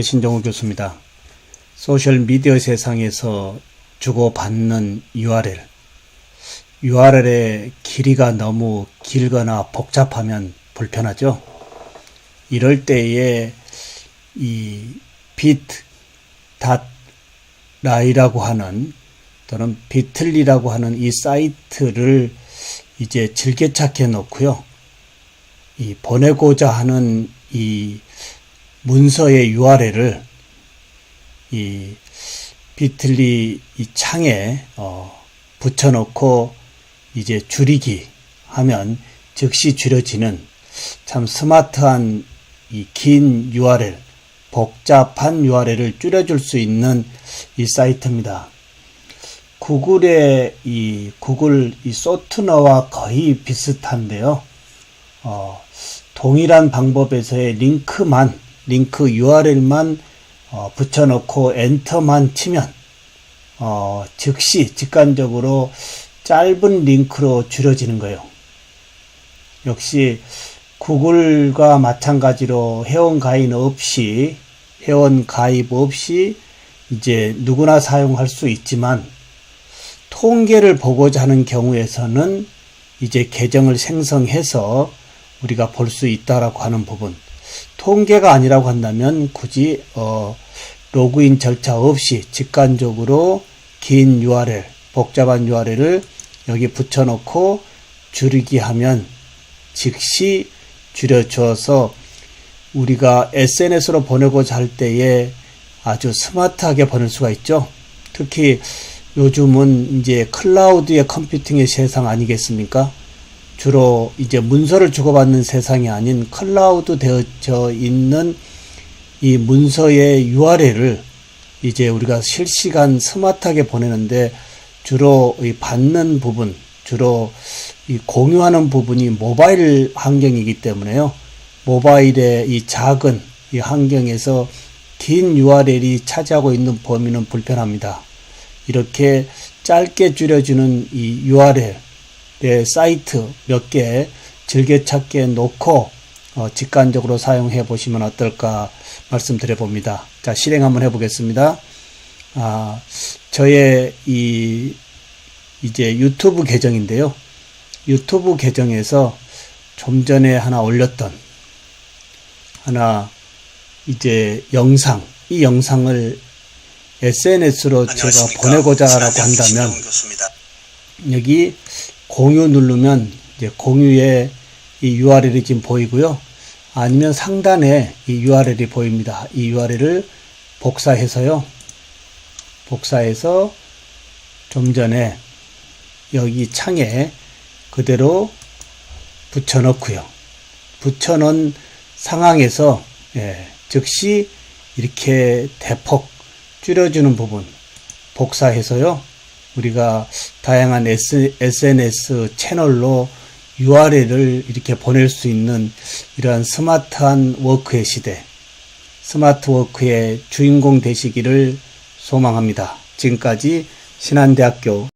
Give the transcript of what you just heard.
신정우 교수입니다. 소셜 미디어 세상에서 주고받는 URL. URL의 길이가 너무 길거나 복잡하면 불편하죠. 이럴 때에 이 bit.ly라고 하는 또는 비틀리라고 하는 이 사이트를 이제 즐겨찾기 해 놓고요. 이 보내고자 하는 이 문서의 URL을 이 비틀리 이 창에 어, 붙여놓고 이제 줄이기 하면 즉시 줄여지는 참 스마트한 이 긴 URL, 복잡한 URL을 줄여줄 수 있는 이 사이트입니다. 구글의 이 구글 이 소트너와 거의 비슷한데요. 어, 동일한 방법에서의 링크만 링크 URL만 어, 붙여놓고 엔터만 치면 어, 즉시 직관적으로 짧은 링크로 줄여지는 거예요. 역시 구글과 마찬가지로 회원 가입 없이 회원 가입 없이 이제 누구나 사용할 수 있지만 통계를 보고자 하는 경우에서는 이제 계정을 생성해서 우리가 볼 수 있다라고 하는 부분. 통계가 아니라고 한다면 굳이 어, 로그인 절차 없이 직관적으로 긴 URL, 복잡한 URL을 여기 붙여놓고 줄이기 하면 즉시 줄여줘서 우리가 SNS로 보내고자 할 때에 아주 스마트하게 보낼 수가 있죠. 특히 요즘은 이제 클라우드의 컴퓨팅의 세상 아니겠습니까? 주로 이제 문서를 주고받는 세상이 아닌 클라우드 되어져 있는 이 문서의 URL을 이제 우리가 실시간 스마트하게 보내는데 주로 이 받는 부분, 주로 이 공유하는 부분이 모바일 환경이기 때문에요. 모바일의 이 작은 이 환경에서 긴 URL이 차지하고 있는 범위는 불편합니다. 이렇게 짧게 줄여주는 이 URL, 예, 사이트 몇 개 즐겨찾기에 놓고 어, 직관적으로 사용해 보시면 어떨까 말씀드려 봅니다. 자, 실행 한번 해 보겠습니다. 아, 저의 이 이제 유튜브 계정인데요. 유튜브 계정에서 좀 전에 하나 올렸던 하나 이제 영상 이 영상을 SNS로 제가 보내고자라고 한다면 여기 공유 누르면 이제 공유에 이 URL이 지금 보이고요. 아니면 상단에 이 URL이 보입니다. 이 URL을 복사해서요. 복사해서 좀 전에 여기 창에 그대로 붙여넣고요. 붙여놓은 상황에서 예, 즉시 이렇게 대폭 줄여주는 부분 복사해서요. 우리가 다양한 SNS 채널로 URL을 이렇게 보낼 수 있는 이러한 스마트한 워크의 시대, 스마트 워크의 주인공 되시기를 소망합니다. 지금까지 신한대학교